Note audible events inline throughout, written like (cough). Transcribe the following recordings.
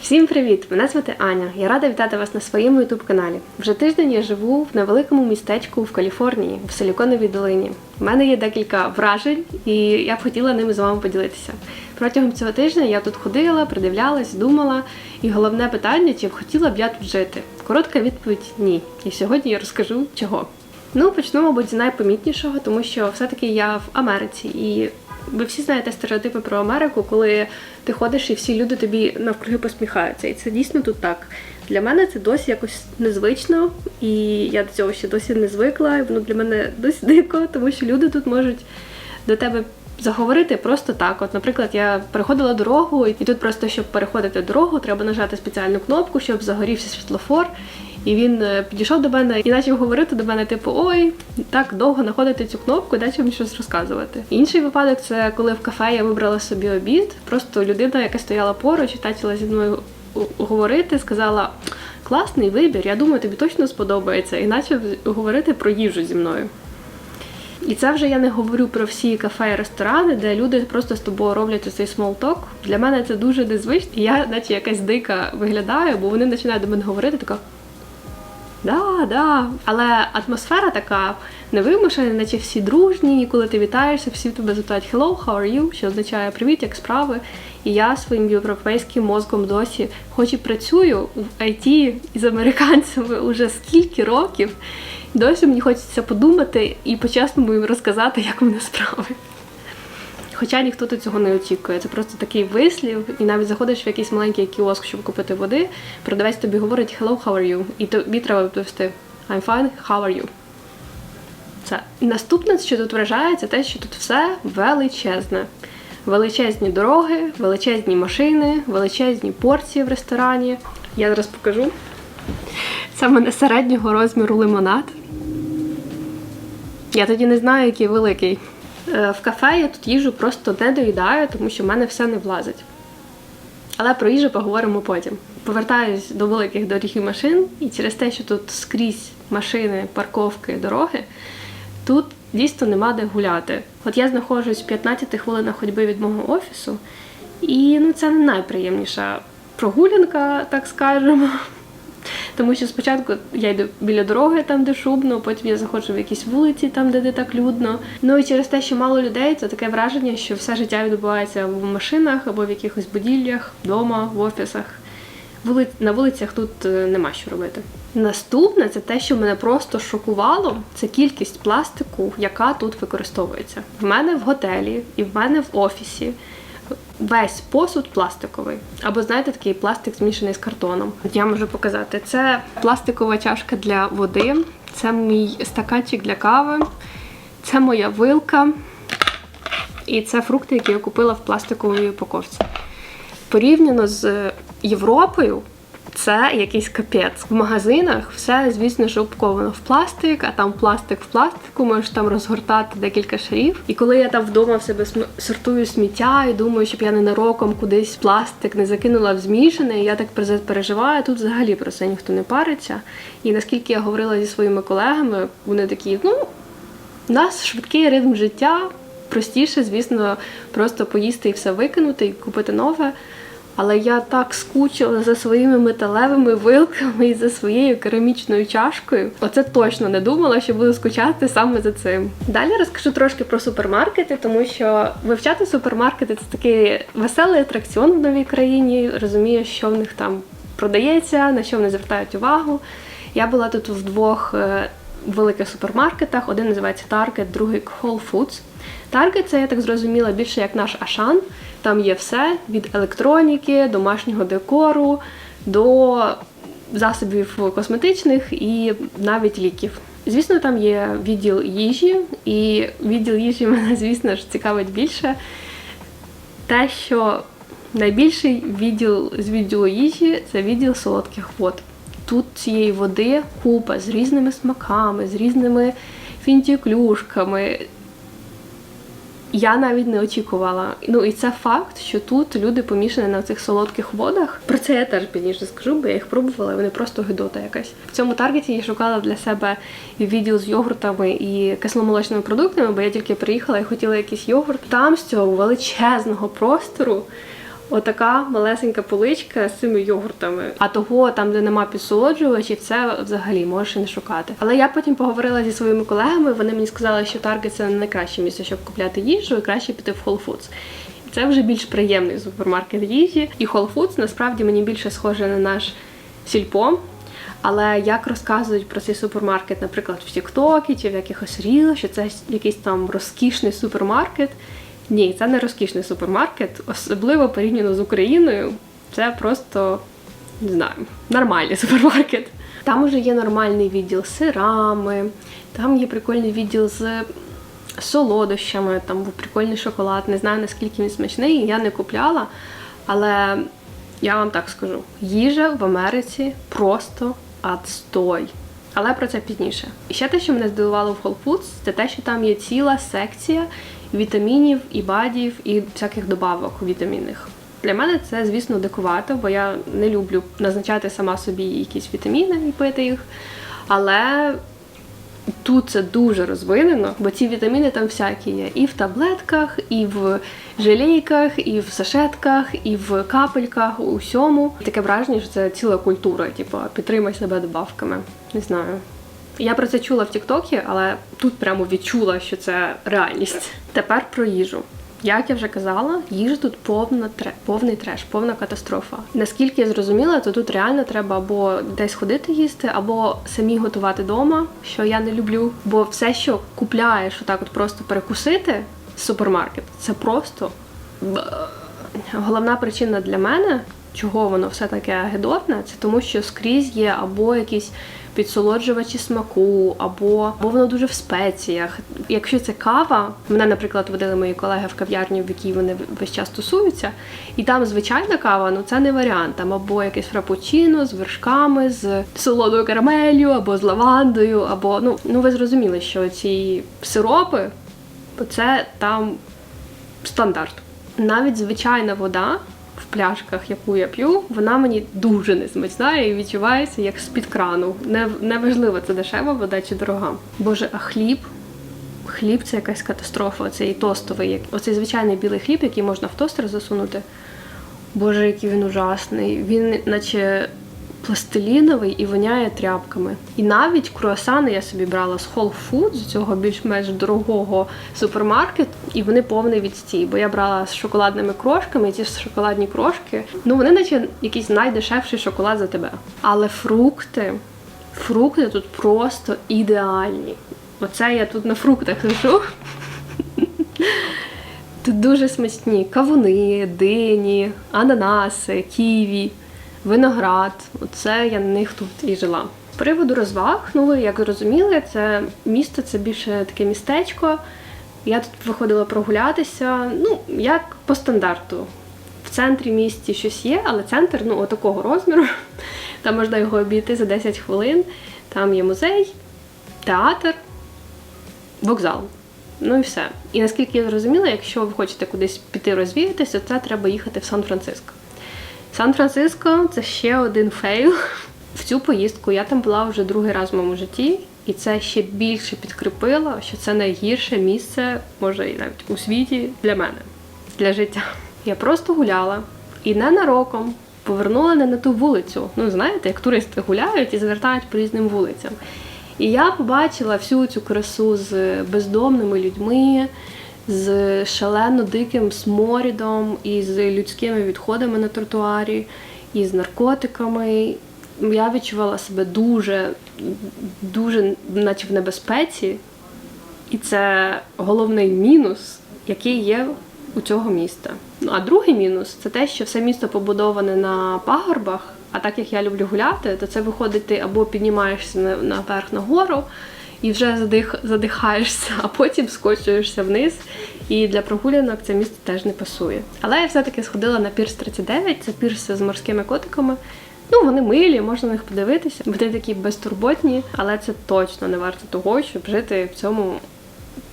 Всім привіт! Мене звати Аня. Я рада вітати вас на своєму youtube каналі. Вже тиждень я живу в невеликому містечку в Каліфорнії, в Силіконовій долині. У мене є декілька вражень, і я б хотіла ними з вами поділитися. Протягом цього тижня я тут ходила, придивлялась, думала, і головне питання, чи б хотіла б я тут жити. Коротка відповідь ні. І сьогодні я розкажу чого. Ну, почну, мабуть, з найпомітнішого, тому що все-таки я в Америці і ви всі знаєте стереотипи про Америку, коли ти ходиш і всі люди тобі навкруги посміхаються. І це дійсно тут так. Для мене це досі якось незвично, і я до цього ще досі не звикла. І воно для мене досі дико, тому що люди тут можуть до тебе заговорити просто так. От, наприклад, я переходила дорогу, і тут просто, щоб переходити дорогу, треба нажати спеціальну кнопку, щоб загорівся світлофор. І він е, підійшов до мене і почав говорити до мене, типу, ой, так довго знаходити цю кнопку, дайте мені щось розказувати. Інший випадок це коли в кафе я вибрала собі обід. Просто людина, яка стояла поруч і почала зі мною говорити, сказала: класний вибір, я думаю, тобі точно сподобається, і почав говорити про їжу зі мною. І це вже я не говорю про всі кафе і ресторани, де люди просто з тобою роблять цей смолток. Для мене це дуже незвично, і я, наче якась дика виглядаю, бо вони починають до мене говорити, така. Да, да. Але атмосфера така невимушена, наче всі дружні, і коли ти вітаєшся, всі тебе запитають Hello, how are you? що означає Привіт, як справи. І я своїм європейським мозком досі, хоч і працюю в IT із американцями уже скільки років, досі мені хочеться подумати і по-чесному їм розказати, як в мене справи. Хоча ніхто тут цього не очікує. Це просто такий вислів, і навіть заходиш в якийсь маленький кіоск, щоб купити води, продавець тобі говорить Hello, how are you? І тобі треба відповісти I'm fine, how are you? Це наступне, що тут вражає, це те, що тут все величезне. Величезні дороги, величезні машини, величезні порції в ресторані. Я зараз покажу. Це в мене середнього розміру лимонад. Я тоді не знаю, який великий. Е, В кафе я тут їжу просто не доїдаю, тому що в мене все не влазить. Але про їжу поговоримо потім. Повертаюсь до великих доріг і машин, і через те, що тут скрізь машини, парковки, дороги, тут дійсно нема де гуляти. От я знаходжусь в 15 хвилинах ходьби від мого офісу, і ну, це не найприємніша прогулянка, так скажемо. Тому що спочатку я йду біля дороги, там де шумно, потім я заходжу в якісь вулиці, там де не так людно. Ну і через те, що мало людей, це таке враження, що все життя відбувається в машинах або в якихось будівлях, вдома, в офісах. На вулицях тут е, нема що робити. Наступне це те, що мене просто шокувало, це кількість пластику, яка тут використовується. В мене в готелі і в мене в офісі весь посуд пластиковий. Або знаєте, такий пластик змішаний з картоном. Я можу показати. Це пластикова чашка для води, це мій стаканчик для кави, це моя вилка. І це фрукти, які я купила в пластиковій упаковці. Порівняно з Європою, це якийсь капець. В магазинах все, звісно, що упаковано в пластик, а там пластик в пластику, можеш там розгортати декілька шарів. І коли я там вдома в себе сортую сміття і думаю, щоб я ненароком кудись пластик не закинула в змішане, я так про переживаю. Тут взагалі про це ніхто не париться. І наскільки я говорила зі своїми колегами, вони такі, ну, у нас швидкий ритм життя. Простіше, звісно, просто поїсти і все викинути і купити нове. Але я так скучила за своїми металевими вилками і за своєю керамічною чашкою. Оце точно не думала, що буду скучати саме за цим. Далі розкажу трошки про супермаркети, тому що вивчати супермаркети це такий веселий атракціон в новій країні. Розумію, що в них там продається, на що вони звертають увагу. Я була тут в двох е, великих супермаркетах. Один називається Target, другий Whole Foods. Target це, я так зрозуміла, більше як наш Ашан. Там є все від електроніки, домашнього декору до засобів косметичних і навіть ліків. Звісно, там є відділ їжі, і відділ їжі (laughs) мене, звісно ж, цікавить більше. Те, що найбільший відділ з відділу їжі це відділ солодких вод. Тут цієї води купа з різними смаками, з різними фінтіклюшками. Я навіть не очікувала. Ну і це факт, що тут люди помішані на цих солодких водах. Про це я теж пізніше скажу, бо я їх пробувала, вони просто гидота якась. В цьому таргеті я шукала для себе відділ з йогуртами і кисломолочними продуктами, бо я тільки приїхала і хотіла якийсь йогурт. Там з цього величезного простору Отака малесенька поличка з цими йогуртами. А того, там, де нема підсолоджувачів, це взагалі можеш і не шукати. Але я потім поговорила зі своїми колегами. Вони мені сказали, що Target це не найкраще місце, щоб купляти їжу, і краще піти в Whole Foods. Це вже більш приємний супермаркет їжі. І Whole Foods насправді мені більше схоже на наш сільпо. Але як розказують про цей супермаркет, наприклад, в Тіктокі чи в якихось рілах, що це якийсь там розкішний супермаркет. Ні, це не розкішний супермаркет, особливо порівняно з Україною. Це просто не знаю, нормальний (laughs) супермаркет. Там уже є нормальний відділ з сирами, там є прикольний відділ з солодощами, там був прикольний шоколад. Не знаю наскільки він смачний, я не купляла, але я вам так скажу: їжа в Америці просто адстой. Але про це пізніше. І ще те, що мене здивувало в Whole Foods, це те, що там є ціла секція вітамінів і бадів, і всяких добавок вітамінних. Для мене це, звісно, дикувато, бо я не люблю назначати сама собі якісь вітаміни і пити їх. Але тут це дуже розвинено, бо ці вітаміни там всякі є. І в таблетках, і в желейках, і в сашетках, і в капельках, у всьому. Таке враження, що це ціла культура, типу, підтримай себе добавками. Не знаю. Я про це чула в Тіктокі, але тут прямо відчула, що це реальність. Тепер про їжу. Як я вже казала, їжа тут повна тре, повний треш, повна катастрофа. Наскільки я зрозуміла, то тут реально треба або десь ходити їсти, або самі готувати вдома, що я не люблю. Бо все, що купляєш, отак от просто перекусити з супермаркету, це просто головна причина для мене, чого воно все таке гидотне, це тому, що скрізь є або якісь підсолоджувачі смаку, або, або воно дуже в спеціях. Якщо це кава, мене, наприклад, водили мої колеги в кав'ярню, в якій вони весь час тусуються, і там звичайна кава, ну це не варіант. Там або якесь фрапучино з вершками, з солодою карамелью, або з лавандою, або ну, ну ви зрозуміли, що ці сиропи, це там стандарт. Навіть звичайна вода в пляшках, яку я п'ю, вона мені дуже несмачна і відчувається як з-під крану. Не, неважливо, це дешева вода чи дорога. Боже, а хліб. Хліб це якась катастрофа. Цей тостовий, оцей звичайний білий хліб, який можна в тостер засунути. Боже, який він ужасний. Він наче пластиліновий і воняє тряпками. І навіть круасани я собі брала з Whole Foods, цього більш-менш дорогого супермаркету, і вони повний відстій. Бо я брала з шоколадними крошками, і ці шоколадні крошки, ну вони наче якийсь найдешевший шоколад за тебе. Але фрукти, фрукти тут просто ідеальні. Оце я тут на фруктах лежу. Тут дуже смачні кавуни, дині, ананаси, ківі, виноград. Оце я на них тут і жила. З приводу розваг, ну ви як зрозуміли, це місто це більше таке містечко. Я тут виходила прогулятися, ну, як по стандарту. В центрі місті щось є, але центр ну, отакого розміру. (laughs) Там можна його обійти за 10 хвилин. Там є музей, театр, вокзал. Ну і все. І наскільки я зрозуміла, якщо ви хочете кудись піти розвіятися, це треба їхати в Сан-Франциско. Сан-Франциско це ще один фейл. В цю поїздку я там була вже другий раз в моєму житті, і це ще більше підкріпило, що це найгірше місце, може і навіть у світі для мене, для життя. Я просто гуляла і ненароком повернула не на ту вулицю. Ну, знаєте, як туристи гуляють і звертають по різним вулицям. І я побачила всю цю красу з бездомними людьми, з шалено диким сморідом, і з людськими відходами на тротуарі, і з наркотиками. Я відчувала себе дуже, дуже, наче в небезпеці. І це головний мінус, який є у цього міста. Ну а другий мінус це те, що все місто побудоване на пагорбах. А так як я люблю гуляти, то це виходить, ти або піднімаєшся на- наверх на гору і вже задих, задихаєшся, а потім скочуєшся вниз. І для прогулянок це місто теж не пасує. Але я все-таки сходила на пірс 39, це пірс з морськими котиками. Ну, вони милі, можна на них подивитися. Вони такі безтурботні, але це точно не варто того, щоб жити в цьому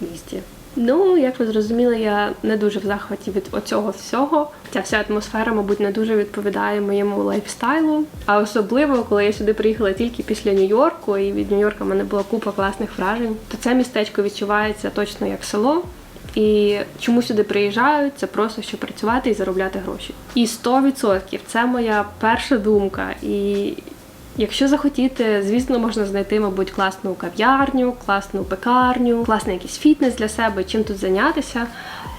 місті. Ну, як ви зрозуміли, я не дуже в захваті від оцього всього. Ця вся атмосфера, мабуть, не дуже відповідає моєму лайфстайлу. А особливо, коли я сюди приїхала тільки після Нью-Йорку, і від Нью-Йорка в мене була купа класних вражень, то це містечко відчувається точно як село. І чому сюди приїжджають, це просто щоб працювати і заробляти гроші. І 100% це моя перша думка. І якщо захотіти, звісно, можна знайти, мабуть, класну кав'ярню, класну пекарню, класний якийсь фітнес для себе, чим тут зайнятися.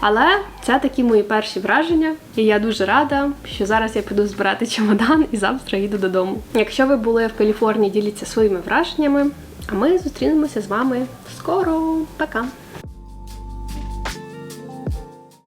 Але це такі мої перші враження, і я дуже рада, що зараз я піду збирати чемодан і завтра їду додому. Якщо ви були в Каліфорнії, діліться своїми враженнями. А ми зустрінемося з вами скоро. Пока!